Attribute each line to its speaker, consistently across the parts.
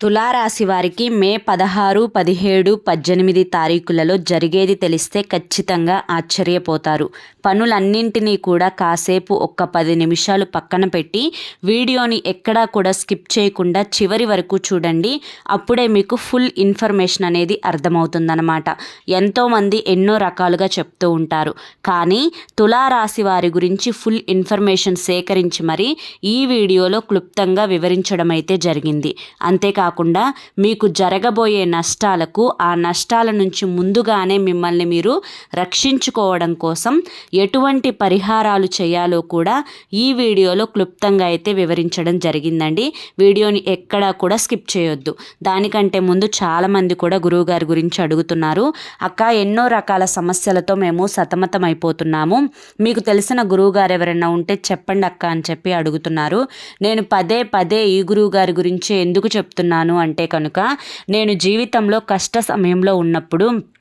Speaker 1: తులారాశి వారికి మే పదహారు పదిహేడు పద్దెనిమిది తారీఖులలో జరిగేది తెలిస్తే ఖచ్చితంగా ఆశ్చర్యపోతారు. పనులన్నింటినీ కూడా కాసేపు ఒక్క పది నిమిషాలు పక్కన పెట్టి వీడియోని ఎక్కడా కూడా స్కిప్ చేయకుండా చివరి వరకు చూడండి. అప్పుడే మీకు ఫుల్ ఇన్ఫర్మేషన్ అనేది అర్థమవుతుందన్నమాట. ఎంతోమంది ఎన్నో రకాలుగా చెప్తూ ఉంటారు. కానీ తులారాశి వారి గురించి ఫుల్ ఇన్ఫర్మేషన్ సేకరించి మరి ఈ వీడియోలో క్లుప్తంగా వివరించడం అయితే జరిగింది. అంతేకాకుండా కాకుండా మీకు జరగబోయే నష్టాలకు ఆ నష్టాల నుంచి ముందుగానే మిమ్మల్ని మీరు రక్షించుకోవడం కోసం ఎటువంటి పరిహారాలు చేయాలో కూడా ఈ వీడియోలో క్లుప్తంగా అయితే వివరించడం జరిగిందండి. వీడియోని ఎక్కడా కూడా స్కిప్ చేయొద్దు. దానికంటే ముందు చాలామంది కూడా గురువుగారి గురించి అడుగుతున్నారు. అక్క ఎన్నో రకాల సమస్యలతో మేము సతమతం అయిపోతున్నాము మీకు తెలిసిన గురువుగారు ఎవరైనా ఉంటే చెప్పండి అక్క అని చెప్పి అడుగుతున్నారు. నేను పదే పదే ఈ గురువుగారి గురించి ఎందుకు చెప్తున్నాను? అంటే కనుక నేను జీవితంలో కష్ట సమయంలో ఉన్నప్పుడు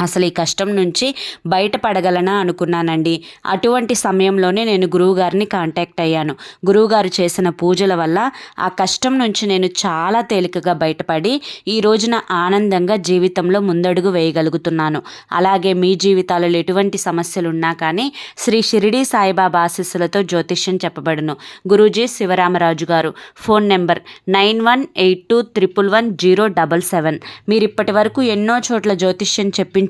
Speaker 1: అసలు ఈ కష్టం నుంచి బయటపడగలనా అనుకున్నానండి. అటువంటి సమయంలోనే నేను గురువుగారిని కాంటాక్ట్ అయ్యాను. గురువుగారు చేసిన పూజల వల్ల ఆ కష్టం నుంచి నేను చాలా తేలికగా బయటపడి ఈ రోజున ఆనందంగా జీవితంలో ముందడుగు వేయగలుగుతున్నాను. అలాగే మీ జీవితాలలో ఎటువంటి సమస్యలు ఉన్నా కానీ శ్రీ షిరిడి సాయిబాబా ఆశీస్సులతో జ్యోతిష్యం చెప్పబడును. Guruji Sivaramaraju garu. Phone number nine one eight two triple one zero double seven. మీరు ఇప్పటి వరకు ఎన్నో చోట్ల జ్యోతిష్యం చెప్పించి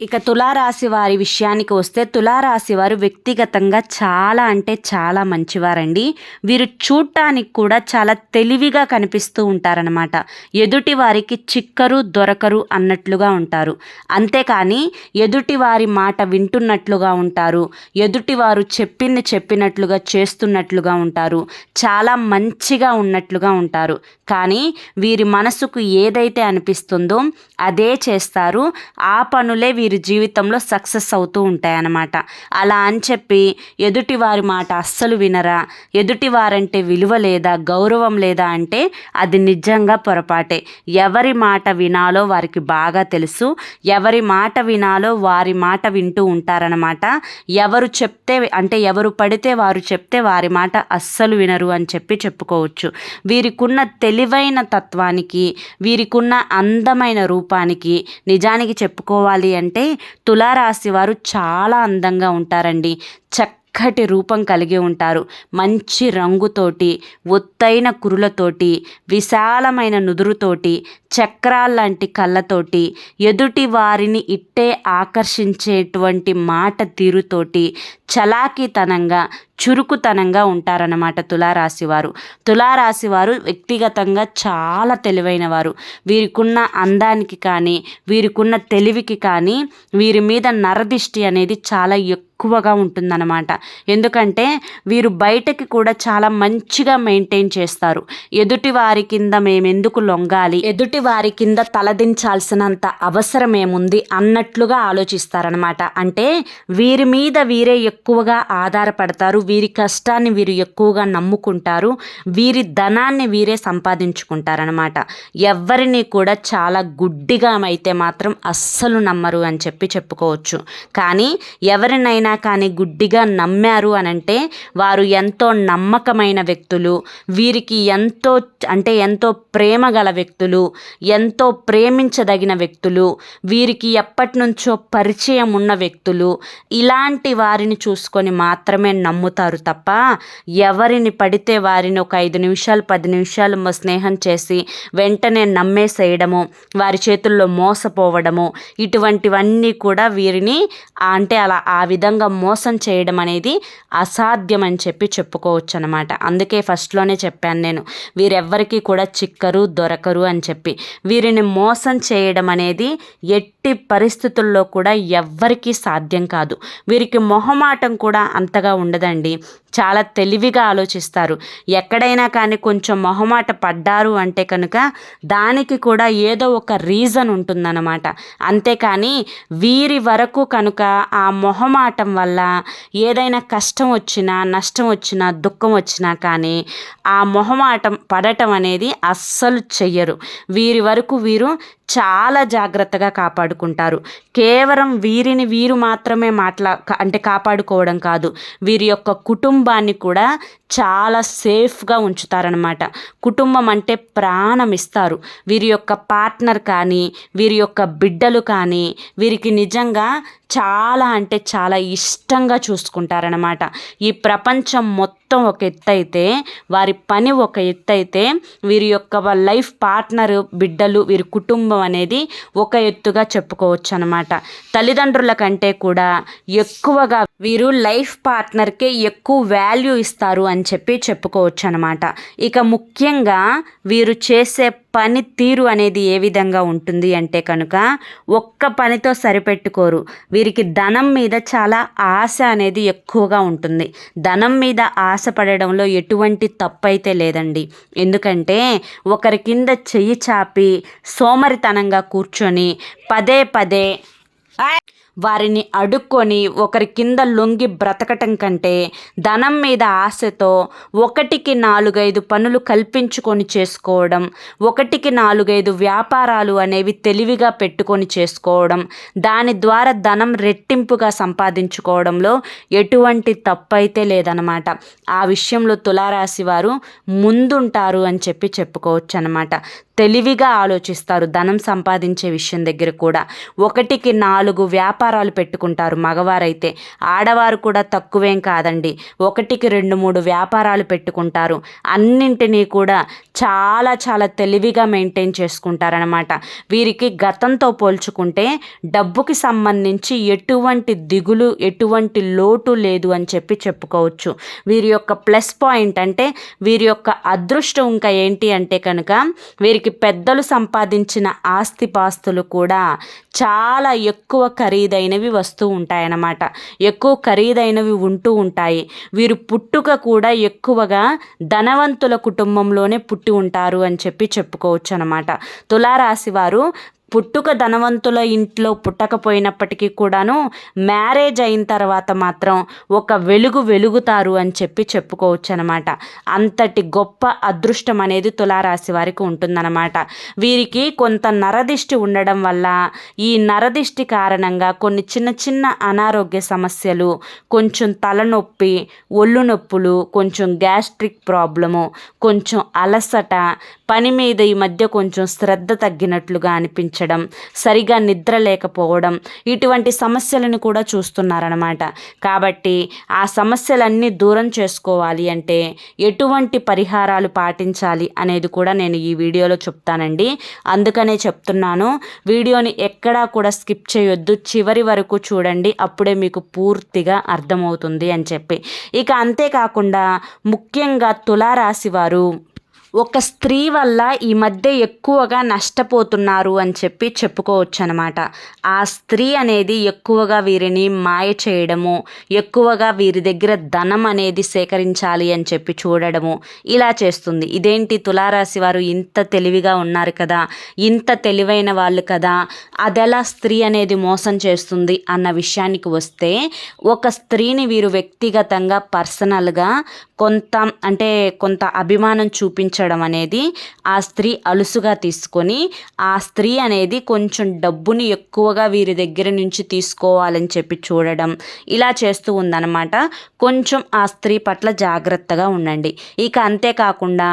Speaker 1: ఇక తులారాశి వారి విషయానికి వస్తే తులారాశి వారు వ్యక్తిగతంగా చాలా అంటే చాలా మంచివారండి. వీరు చూడటానికి కూడా చాలా తెలివిగా కనిపిస్తూ ఉంటారనమాట ఎదుటి వారికి చిక్కరు దొరకరు అన్నట్లుగా ఉంటారు. అంతేకాని ఎదుటి వారి మాట వింటున్నట్లుగా ఉంటారు. ఎదుటి వారు చెప్పింది చెప్పినట్లుగా చేస్తున్నట్లుగా ఉంటారు. చాలా మంచిగా ఉన్నట్లుగా ఉంటారు. కానీ వీరి మనసుకు ఏదైతే అనిపిస్తుందో అదే చేస్తారు. ఆ పనులే వీరు వీరి జీవితంలో సక్సెస్ అవుతూ ఉంటాయన్నమాట. అలా అని చెప్పి ఎదుటి వారి మాట అస్సలు వినరా. ఎదుటి వారంటే విలువ లేదా గౌరవం లేదా అంటే అది నిజంగా పొరపాటే. ఎవరి మాట వినాలో వారికి బాగా తెలుసు. ఎవరి మాట వినాలో వారి మాట వింటూ ఉంటారనమాట ఎవరు చెప్తే అంటే ఎవరు పడితే వారు చెప్తే వారి మాట అస్సలు వినరు అని చెప్పి చెప్పుకోవచ్చు. వీరికున్న తెలివైన తత్వానికి వీరికున్న అందమైన రూపానికి నిజానికి చెప్పుకోవాలి అంటే అంటే తులారాశి వారు చాలా అందంగా ఉంటారండి. చక్కటి రూపం కలిగి ఉంటారు. మంచి రంగుతోటి ఒత్తైన కురులతోటి విశాలమైన నుదురుతోటి చక్రాల్లాంటి కళ్ళతోటి ఎదుటి వారిని ఇట్టే ఆకర్షించేటువంటి మాట తీరుతోటి చలాకీతనంగా చురుకుతనంగా ఉంటారన్నమాట తులారాశి వారు తులారాశి వారు వ్యక్తిగతంగా చాలా తెలివైన వారు వీరికున్న అందానికి కానీ వీరికున్న తెలివికి కానీ వీరి మీద నరదిష్టి అనేది చాలా ఎక్కువగా ఉంటుందన్నమాట. ఎందుకంటే వీరు బయటకి కూడా చాలా మంచిగా మెయింటైన్ చేస్తారు. ఎదుటి వారి కింద మేమెందుకు లొంగాలి ఎదుటి వారి కింద తలదించాల్సినంత అవసరం ఏముంది అన్నట్లుగా ఆలోచిస్తారనమాట అంటే వీరి మీద వీరే ఎక్కువగా ఆధారపడతారు. వీరి కష్టాన్ని వీరు ఎక్కువగా నమ్ముకుంటారు. వీరి ధనాన్ని వీరే సంపాదించుకుంటారనమాట ఎవరిని కూడా చాలా గుడ్డిగా అయితే మాత్రం అస్సలు నమ్మరు అని చెప్పి చెప్పుకోవచ్చు. కానీ ఎవరినైనా కానీ గుడ్డిగా నమ్మారు అని అంటే వారు ఎంతో నమ్మకమైన వ్యక్తులు. వీరికి ఎంతో అంటే ఎంతో ప్రేమ గల వ్యక్తులు. ఎంతో ప్రేమించదగిన వ్యక్తులు. వీరికి ఎప్పటి నుంచో పరిచయం ఉన్న వ్యక్తులు. ఇలాంటి వారిని చూ చూసుకొని మాత్రమే నమ్ముతారు తప్ప ఎవరిని పడితే వారిని ఒక ఐదు నిమిషాలు పది నిమిషాలు స్నేహం చేసి వెంటనే నమ్మేసేయడము వారి చేతుల్లో మోసపోవడము ఇటువంటివన్నీ కూడా వీరిని అంటే అలా ఆ విధంగా మోసం చేయడం అనేది అసాధ్యం అని చెప్పి చెప్పుకోవచ్చు అనమాట అందుకే ఫస్ట్లోనే చెప్పాను నేను వీరెవ్వరికీ కూడా చిక్కరు దొరకరు అని చెప్పి. వీరిని మోసం చేయడం అనేది ఎట్టి పరిస్థితుల్లో కూడా ఎవ్వరికీ సాధ్యం కాదు. వీరికి మొహమాట కూడా అంతగా ఉండదండి. చాలా తెలివిగా ఆలోచిస్తారు. ఎక్కడైనా కానీ కొంచెం మొహమాట పడ్డారు అంటే కనుక దానికి కూడా ఏదో ఒక రీజన్ ఉంటుందన్నమాట. అంతేకాని వీరి వరకు కనుక ఆ మొహమాటం వల్ల ఏదైనా కష్టం వచ్చినా నష్టం వచ్చినా దుఃఖం వచ్చినా కానీ ఆ మొహమాటం పడటం అనేది అస్సలు చెయ్యరు. వీరి వరకు వీరు చాలా జాగ్రత్తగా కాపాడుకుంటారు. కేవలం వీరిని వీరు మాత్రమే మాట్లా అంటే కాపాడుకోవడం కాదు. వీరి యొక్క కుటుంబాన్ని కూడా చాలా సేఫ్గా ఉంచుతారనమాట కుటుంబం అంటే ప్రాణం ఇస్తారు. వీరి యొక్క పార్ట్నర్ కానీ వీరి యొక్క బిడ్డలు కానీ వీరికి నిజంగా చాలా అంటే చాలా ఇష్టంగా చూసుకుంటారనమాట ఈ ప్రపంచం మొత్తం ఒక ఎత్తు అయితే వారి పని ఒక ఎత్తు అయితే వీరి యొక్క లైఫ్ పార్ట్నర్ బిడ్డలు వీరి కుటుంబం అనేది ఒక ఎత్తుగా చెప్పుకోవచ్చు అనమాట తల్లిదండ్రుల కంటే కూడా ఎక్కువగా వీరు లైఫ్ పార్ట్నర్కే ఎక్కువ వాల్యూ ఇస్తారు అని చెప్పి చెప్పుకోవచ్చు అనమాట ఇక ముఖ్యంగా వీరు చేసే పని తీరు అనేది ఏ విధంగా ఉంటుంది అంటే కనుక ఒక్క పనితో సరిపెట్టుకోరు. వీరికి ధనం మీద చాలా ఆశ అనేది ఎక్కువగా ఉంటుంది. ధనం మీద ఆశ పడడంలో ఎటువంటి తప్పు అయితే లేదండి. ఎందుకంటే ఒకరి కింద చెయ్యి చాపి సోమరితనంగా కూర్చొని పదే పదే వారిని అడుక్కొని ఒకరి కింద లొంగి బ్రతకటం కంటే ధనం మీద ఆశతో ఒకటికి నాలుగైదు పనులు కల్పించుకొని చేసుకోవడం ఒకటికి నాలుగైదు వ్యాపారాలు అనేవి తెలివిగా పెట్టుకొని చేసుకోవడం దాని ద్వారా ధనం రెట్టింపుగా సంపాదించుకోవడంలో ఎటువంటి తప్పు అయితే లేదనమాట ఆ విషయంలో తులారాశి వారు ముందుంటారు అని చెప్పి చెప్పుకోవచ్చు అనమాట తెలివిగా ఆలోచిస్తారు ధనం సంపాదించే విషయం దగ్గర కూడా. ఒకటికి నాలుగు వ్యాపారాలు పెట్టుకుంటారు మగవారైతే. ఆడవారు కూడా తక్కువేం కాదండి. ఒకటికి రెండు మూడు వ్యాపారాలు పెట్టుకుంటారు. అన్నింటినీ కూడా చాలా చాలా తెలివిగా మెయింటైన్ చేసుకుంటారనమాట వీరికి గతంతో పోల్చుకుంటే డబ్బుకి సంబంధించి ఎటువంటి దిగులు ఎటువంటి లోటు లేదు అని చెప్పి చెప్పుకోవచ్చు. వీరి యొక్క ప్లస్ పాయింట్ అంటే వీరి యొక్క అదృష్టం ఇంకా ఏంటి అంటే కనుక వీరికి వీరికి పెద్దలు సంపాదించిన ఆస్తిపాస్తులు కూడా చాలా ఎక్కువ ఖరీదైనవి వస్తూ ఉంటాయన్నమాట. ఎక్కువ ఖరీదైనవి ఉంటూ ఉంటాయి. వీరు పుట్టుక కూడా ఎక్కువగా ధనవంతుల కుటుంబంలోనే పుట్టి ఉంటారు అని చెప్పి చెప్పుకోవచ్చు అనమాట తులారాశి వారు పుట్టుక ధనవంతుల ఇంట్లో పుట్టకపోయినప్పటికీ కూడాను మ్యారేజ్ అయిన తర్వాత మాత్రం ఒక వెలుగు వెలుగుతారు అని చెప్పి చెప్పుకోవచ్చు అనమాట అంతటి గొప్ప అదృష్టం అనేది తులారాశి వారికి ఉంటుందన్నమాట. వీరికి కొంత నరదిష్టి ఉండడం వల్ల ఈ నరదిష్టి కారణంగా కొన్ని చిన్న చిన్న అనారోగ్య సమస్యలు కొంచెం తలనొప్పి ఒళ్ళు నొప్పులు కొంచెం గ్యాస్ట్రిక్ ప్రాబ్లము కొంచెం అలసట పని మీద ఈ మధ్య కొంచెం శ్రద్ధ తగ్గినట్లుగా అనిపించింది అనిపించడం సరిగా నిద్ర లేకపోవడం ఇటువంటి సమస్యలను కూడా చూస్తున్నారనమాట కాబట్టి ఆ సమస్యలన్నీ దూరం చేసుకోవాలి అంటే ఎటువంటి పరిహారాలు పాటించాలి అనేది కూడా నేను ఈ వీడియోలో చెప్తానండి. అందుకనే చెప్తున్నాను వీడియోని ఎక్కడా కూడా స్కిప్ చేయొద్దు చివరి వరకు చూడండి అప్పుడే మీకు పూర్తిగా అర్థమవుతుంది అని చెప్పి. ఇక అంతేకాకుండా ముఖ్యంగా తులారాశి వారు ఒక స్త్రీ వల్ల ఈ మధ్య ఎక్కువగా నష్టపోతున్నారు అని చెప్పి చెప్పుకోవచ్చు అనమాట ఆ స్త్రీ అనేది ఎక్కువగా వీరిని మాయ చేయడము ఎక్కువగా వీరి దగ్గర ధనం అనేది సేకరించాలి అని చెప్పి చూడడము ఇలా చేస్తుంది. ఇదేంటి తులారాశి వారు ఇంత తెలివిగా ఉన్నారు కదా ఇంత తెలివైన వాళ్ళు కదా అదెలా స్త్రీ అనేది మోసం చేస్తుంది అన్న విషయానికి వస్తే ఒక స్త్రీని వీరు వ్యక్తిగతంగా పర్సనల్గా కొంత అంటే కొంత అభిమానం చూపించ చూపించడం అనేది ఆ స్త్రీ అలుసుగా తీసుకొని ఆ స్త్రీ అనేది కొంచెం డబ్బుని ఎక్కువగా వీరి దగ్గర నుంచి తీసుకోవాలని చెప్పి చూడడం ఇలా చేస్తూ ఉందన్నమాట. కొంచెం ఆ స్త్రీ పట్ల జాగ్రత్తగా ఉండండి. ఇక అంతేకాకుండా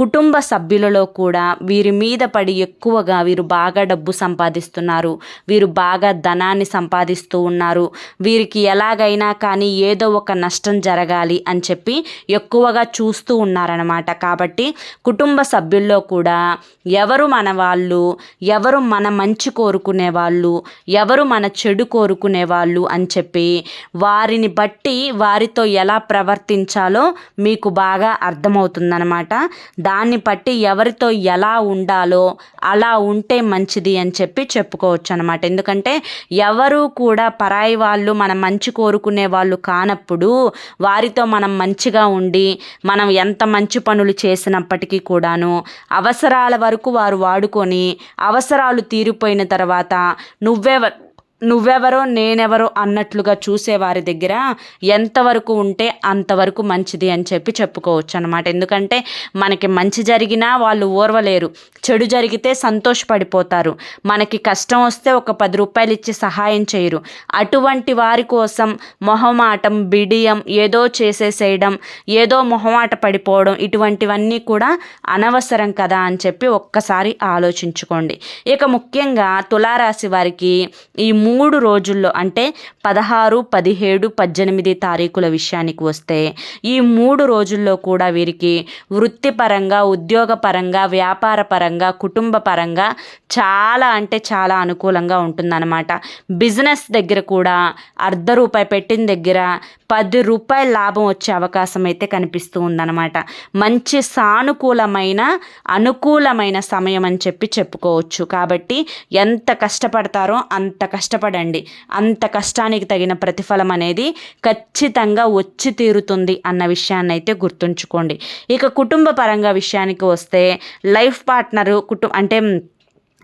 Speaker 1: కుటుంబ సభ్యులలో కూడా వీరి మీద పడి ఎక్కువగా వీరు బాగా డబ్బు సంపాదిస్తున్నారు. వీరు బాగా ధనాన్ని సంపాదిస్తూ ఉన్నారు. వీరికి ఎలాగైనా కానీ ఏదో ఒక నష్టం జరగాలి అని చెప్పి ఎక్కువగా చూస్తూ ఉన్నారనమాట కాబట్టి కుటుంబ సభ్యుల్లో కూడా ఎవరు మన వాళ్ళు ఎవరు మన మంచి కోరుకునే వాళ్ళు ఎవరు మన చెడు కోరుకునే వాళ్ళు అని చెప్పి వారిని బట్టి వారితో ఎలా ప్రవర్తించాలో మీకు బాగా అర్థమవుతుందనమాట దాన్ని బట్టి ఎవరితో ఎలా ఉండాలో అలా ఉంటే మంచిది అని చెప్పి చెప్పుకోవచ్చు అనమాట ఎందుకంటే ఎవరు కూడా పరాయి వాళ్ళు మనం మంచి కోరుకునే వాళ్ళు కానప్పుడు వారితో మనం మంచిగా ఉండి మనం ఎంత మంచి పనులు చేసినప్పటికీ కూడాను అవసరాల వరకు వారు వాడుకొని అవసరాలు తీరిపోయిన తర్వాత నువ్వే నువ్వెవరో నేనెవరో అన్నట్లుగా చూసేవారి దగ్గర ఎంతవరకు ఉంటే అంతవరకు మంచిది అని చెప్పి చెప్పుకోవచ్చు అనమాట ఎందుకంటే మనకి మంచి జరిగినా వాళ్ళు ఓర్వలేరు. చెడు జరిగితే సంతోషపడిపోతారు. మనకి కష్టం వస్తే ఒక పది రూపాయలు ఇచ్చి సహాయం చేయరు. అటువంటి వారి కోసం మొహమాటం బిడియం ఏదో చేసేసేయడం ఏదో మొహమాట పడిపోవడం ఇటువంటివన్నీ కూడా అనవసరం కదా అని చెప్పి ఒక్కసారి ఆలోచించుకోండి. ఇక ముఖ్యంగా తులారాశి వారికి ఈ మూడు రోజుల్లో అంటే పదహారు పదిహేడు పద్దెనిమిది తారీఖుల విషయానికి వస్తే ఈ మూడు రోజుల్లో కూడా వీరికి వృత్తిపరంగా ఉద్యోగపరంగా వ్యాపార పరంగా కుటుంబ పరంగా చాలా అంటే చాలా అనుకూలంగా ఉంటుందన్నమాట. బిజినెస్ దగ్గర కూడా అర్ధ రూపాయి పెట్టిన దగ్గర పది రూపాయల లాభం వచ్చే అవకాశం అయితే కనిపిస్తూ ఉందన్నమాట. మంచి సానుకూలమైన అనుకూలమైన సమయం అని చెప్పి చెప్పుకోవచ్చు. కాబట్టి ఎంత కష్టపడతారో అంత కష్టపడండి. అంత కష్టానికి తగిన ప్రతిఫలం అనేది ఖచ్చితంగా వచ్చి తీరుతుంది అన్న విషయాన్ని అయితే గుర్తుంచుకోండి. ఇక కుటుంబ పరంగా విషయానికి వస్తే లైఫ్ పార్ట్నరు కుటుంబ అంటే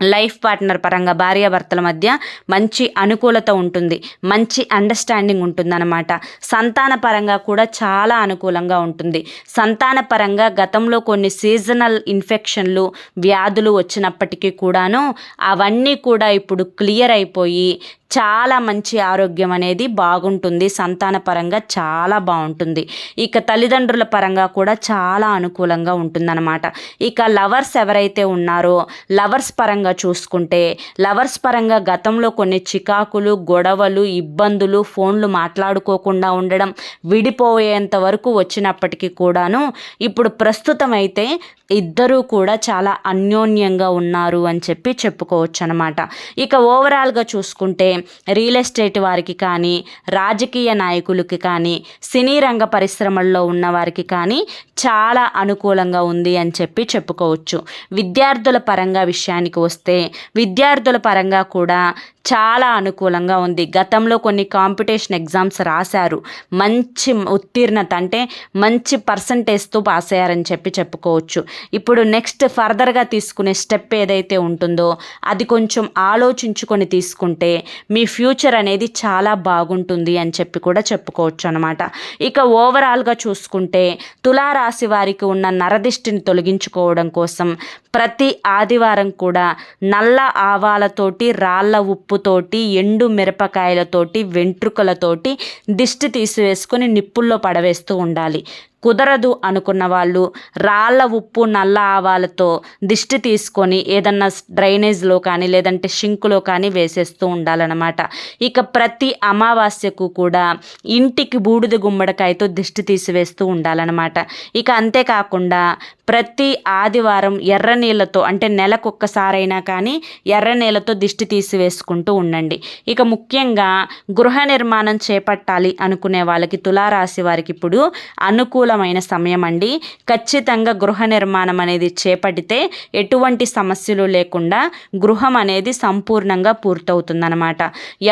Speaker 1: లైఫ్ పార్ట్నర్ పరంగా భార్యాభర్తల మధ్య మంచి అనుకూలత ఉంటుంది. మంచి అండర్స్టాండింగ్ ఉంటుందన్నమాట. సంతాన పరంగా కూడా చాలా అనుకూలంగా ఉంటుంది. సంతాన పరంగా గతంలో కొన్ని సీజనల్ ఇన్ఫెక్షన్లు వ్యాధులు వచ్చినప్పటికీ కూడాను అవన్నీ కూడా ఇప్పుడు క్లియర్ అయిపోయి చాలా మంచి ఆరోగ్యం అనేది బాగుంటుంది. సంతాన పరంగా చాలా బాగుంటుంది. ఇక తల్లిదండ్రుల పరంగా కూడా చాలా అనుకూలంగా ఉంటుందన్నమాట. ఇక లవర్స్ ఎవరైతే ఉన్నారో లవర్స్ పరంగా చూసుకుంటే లవర్స్ పరంగా గతంలో కొన్ని చికాకులు గొడవలు ఇబ్బందులు ఫోన్లు మాట్లాడుకోకుండా ఉండడం విడిపోయేంత వరకు వచ్చినప్పటికీ కూడాను ఇప్పుడు ప్రస్తుతం అయితే ఇద్దరూ కూడా చాలా అన్యోన్యంగా ఉన్నారు అని చెప్పి చెప్పుకోవచ్చు అనమాట ఇక ఓవరాల్గా చూసుకుంటే రియల్ ఎస్టేట్ వారికి కానీ రాజకీయ నాయకులకి కానీ సినీ రంగ పరిశ్రమల్లో ఉన్నవారికి కానీ చాలా అనుకూలంగా ఉంది అని చెప్పి చెప్పుకోవచ్చు. విద్యార్థుల పరంగా విషయానికి వస్తే విద్యార్థుల పరంగా కూడా చాలా అనుకూలంగా ఉంది. గతంలో కొన్ని కాంపిటీషన్ ఎగ్జామ్స్ రాశారు. మంచి ఉత్తీర్ణత అంటే మంచి పర్సంటేజ్తో పాస్ అయ్యారని చెప్పి చెప్పుకోవచ్చు. ఇప్పుడు నెక్స్ట్ ఫర్దర్గా తీసుకునే స్టెప్ ఏదైతే ఉంటుందో అది కొంచెం ఆలోచించుకొని తీసుకుంటే మీ ఫ్యూచర్ అనేది చాలా బాగుంటుంది అని చెప్పి కూడా చెప్పుకోవచ్చు అనమాట ఇక ఓవరాల్గా చూసుకుంటే తులారాశి వారికి ఉన్న నరదిష్టిని తొలగించుకోవడం కోసం ప్రతి ఆదివారం కూడా నల్ల ఆవాలతోటి రాళ్ళ పప్పుతోటి ఎండు మిరపకాయలతోటి వెంట్రుకలతోటి దిష్టి తీసివేసుకొని నిప్పుల్లో పడవేస్తూ ఉండాలి. కుదరదు అనుకున్న వాళ్ళు రాళ్ళ ఉప్పు నల్ల ఆవాలతో దిష్టి తీసుకొని ఏదన్నా డ్రైనేజ్లో కానీ లేదంటే షింకులో కానీ వేసేస్తూ ఉండాలన్నమాట. ఇక ప్రతి అమావాస్యకు కూడా ఇంటికి బూడిద గుమ్మడికాయతో దిష్టి తీసివేస్తూ ఉండాలన్నమాట. ఇక అంతేకాకుండా ప్రతి ఆదివారం ఎర్ర నీళ్ళతో అంటే నెలకొక్కసారైనా కానీ ఎర్ర నీళ్ళతో దిష్టి తీసివేసుకుంటూ ఉండండి. ఇక ముఖ్యంగా గృహ నిర్మాణం చేపట్టాలి అనుకునే వాళ్ళకి తులారాశి వారికి ఇప్పుడు అనుకూల అనుకూలమైన సమయం అండి. ఖచ్చితంగా గృహ నిర్మాణం అనేది చేపడితే ఎటువంటి సమస్యలు లేకుండా గృహం అనేది సంపూర్ణంగా పూర్తవుతుందన్నమాట.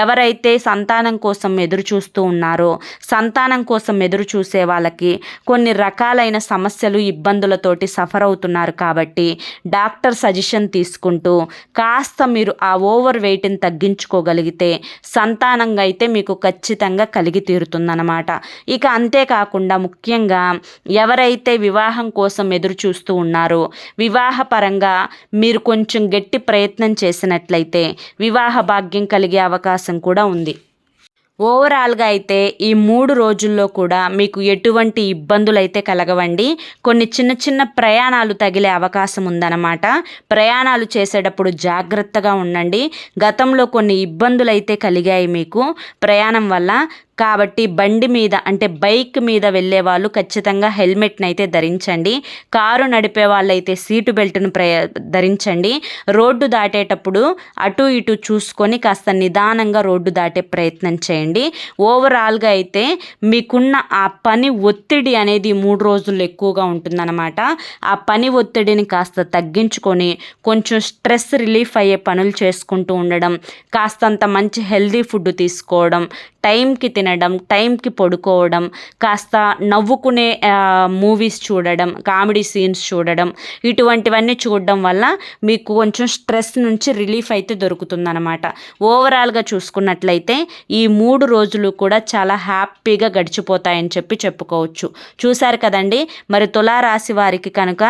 Speaker 1: ఎవరైతే సంతానం కోసం ఎదురు చూస్తూ ఉన్నారో సంతానం కోసం ఎదురు చూసే వాళ్ళకి కొన్ని రకాలైన సమస్యలు ఇబ్బందులతోటి సఫర్ అవుతున్నారు కాబట్టి డాక్టర్ సజెషన్ తీసుకుంటూ కాస్త మీరు ఆ ఓవర్ వెయిట్ని తగ్గించుకోగలిగితే సంతానంగా అయితే మీకు ఖచ్చితంగా కలిగి తీరుతుందన్నమాట. ఇక అంతేకాకుండా ముఖ్యంగా ఎవరైతే వివాహం కోసం ఎదురు చూస్తూ ఉన్నారో వివాహపరంగా మీరు కొంచెం గట్టి ప్రయత్నం చేసినట్లయితే వివాహ భాగ్యం కలిగే అవకాశం కూడా ఉంది. ఓవరాల్గా అయితే ఈ మూడు రోజుల్లో కూడా మీకు ఎటువంటి ఇబ్బందులు అయితే కలగవండి. కొన్ని చిన్న చిన్న ప్రయాణాలు తగిలే అవకాశం ఉందన్నమాట. ప్రయాణాలు చేసేటప్పుడు జాగ్రత్తగా ఉండండి. గతంలో కొన్ని ఇబ్బందులు అయితే కలిగాయి మీకు. ప్రయాణం వల్ల కాబట్టి బండి మీద అంటే బైక్ మీద వెళ్ళే వాళ్ళు ఖచ్చితంగా హెల్మెట్ని అయితే ధరించండి. కారు నడిపే వాళ్ళైతే సీటు బెల్ట్ను ప్ర ధరించండి. రోడ్డు దాటేటప్పుడు అటు ఇటు చూసుకొని కాస్త నిదానంగా రోడ్డు దాటే ప్రయత్నం చేయండి. ఓవరాల్గా అయితే మీకున్న ఆ పని ఒత్తిడి అనేది మూడు రోజులు ఎక్కువగా ఉంటుందన్నమాట. ఆ పని ఒత్తిడిని కాస్త తగ్గించుకొని కొంచెం స్ట్రెస్ రిలీఫ్ అయ్యే పనులు చేసుకుంటూ ఉండడం కాస్తంత మంచి హెల్దీ ఫుడ్ తీసుకోవడం టైంకి తినడం టైంకి పడుకోవడం కాస్త నవ్వుకునే మూవీస్ చూడడం కామెడీ సీన్స్ చూడడం ఇటువంటివన్నీ చూడడం వల్ల మీకు కొంచెం స్ట్రెస్ నుంచి రిలీఫ్ అయితే దొరుకుతుందన్నమాట. ఓవరాల్గా చూసుకున్నట్లయితే ఈ మూడు రోజులు కూడా చాలా హ్యాపీగా గడిచిపోతాయని చెప్పి చెప్పుకోవచ్చు. చూశారు కదండి? మరి తులారాశి వారికి కనుక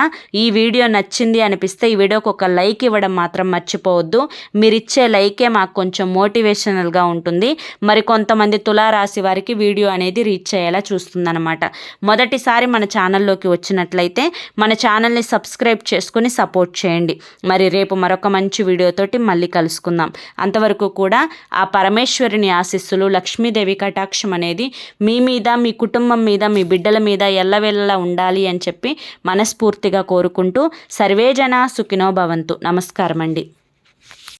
Speaker 1: ఈ వీడియో నచ్చింది అనిపిస్తే ఈ వీడియోకి ఒక లైక్ ఇవ్వడం మాత్రం మర్చిపోవద్దు. మీరు ఇచ్చే లైకే మాకు కొంచెం మోటివేషనల్గా ఉంటుంది. మరి కొంతమంది తులారాశి వారికి వీడియో అనేది రీచ్ అయ్యేలా చూస్తుందన్నమాట. మొదటిసారి మన ఛానల్లోకి వచ్చినట్లయితే మన ఛానల్ని సబ్స్క్రైబ్ చేసుకుని సపోర్ట్ చేయండి. మరి రేపు మరొక మంచి వీడియోతోటి మళ్ళీ కలుసుకుందాం. అంతవరకు కూడా ఆ పరమేశ్వరిని ఆశీస్సులు లక్ష్మీదేవి కటాక్షం అనేది మీ మీద మీ కుటుంబం మీద మీ బిడ్డల మీద ఎల్లవెల్లలా ఉండాలి అని చెప్పి మనస్ఫూర్తిగా కోరుకుంటూ సర్వేజన సుఖినో భవంతు. నమస్కారం అండి